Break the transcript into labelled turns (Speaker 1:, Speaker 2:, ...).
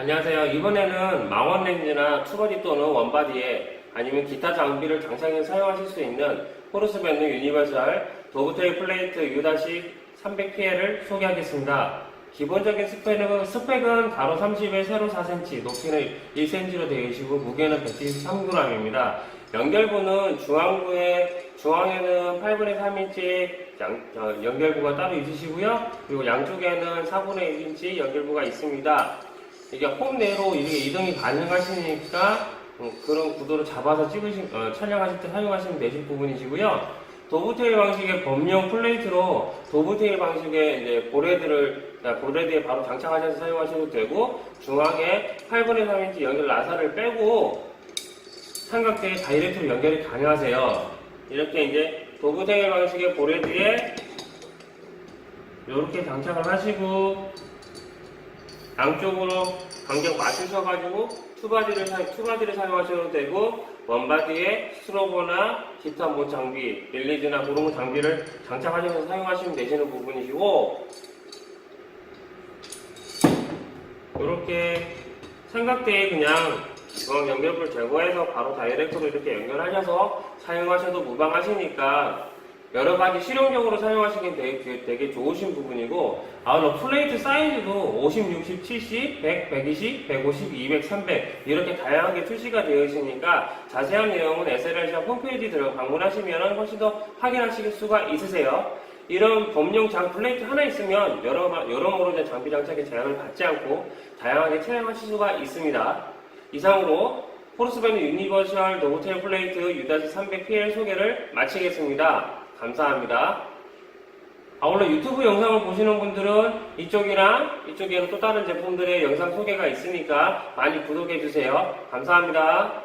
Speaker 1: 안녕하세요. 이번에는 망원 렌즈나 투버디 또는 원바디에 아니면 기타 장비를 장착해 사용하실 수 있는 포르스밴드 유니버설 도브테일 플레이트 U-300PL을 소개하겠습니다. 기본적인 스펙은, 스펙은 가로 30에 세로 4cm, 높이는 1cm로 되어 있고 무게는 173g입니다. 연결부는 중앙부에 중앙에는 8분의 3인치 양- 어, 연결부가 따로 있으시고요. 그리고 양쪽에는 4분의 1인치 연결부가 있습니다. 이게 홈 내로 이게 이동이 가능하시니까 음, 그런 구도를 잡아서 찍으시, 어, 촬영하실 때 사용하시면 되실 부분이시고요. 도브테일 방식의 범용 플레이트로 도브테일 방식의 이제 보레드를 아, 보레드에 바로 장착하셔서 사용하셔도 되고 중앙에 8분의 3인치 연결 나사를 빼고 삼각대에 다이렉트로 연결이 가능하세요. 이렇게 이제 도브테일 방식의 보레드에 이렇게 장착을 하시고 양쪽으로 간격 맞추셔가지고 투바디를, 사, 투바디를 사용하셔도 되고 원바디에 스로보나 기타 뭐 장비, 릴리즈나 그런 장비를 장착하셔서 사용하시면 되시는 부분이시고 이렇게 삼각대에 그냥 중앙 연결부를 제거해서 바로 다이렉트로 이렇게 연결하셔서 사용하셔도 무방하시니까 여러 가지 실용적으로 사용하시긴 되게, 되게 좋으신 부분이고 아울러 플레이트 사이즈도 50, 60, 70, 100, 120, 150, 200, 300 이렇게 다양하게 출시가 되어 있으니까 자세한 내용은 SLR샵 홈페이지 들어 방문하시면 훨씬 더 확인하실 수가 있으세요. 이런 범용 장 플레이트 하나 있으면 여러, 여러모로 장비 장착에 제한을 받지 않고 다양하게 촬영하실 수가 있습니다. 이상으로 포르스밴드 유니버셜 노브테일 플레이트 U-300PL 소개를 마치겠습니다. 감사합니다. 아울러 유튜브 영상을 보시는 분들은 이쪽이랑 이쪽에는 또 다른 제품들의 영상 소개가 있으니까 많이 구독해 주세요. 감사합니다.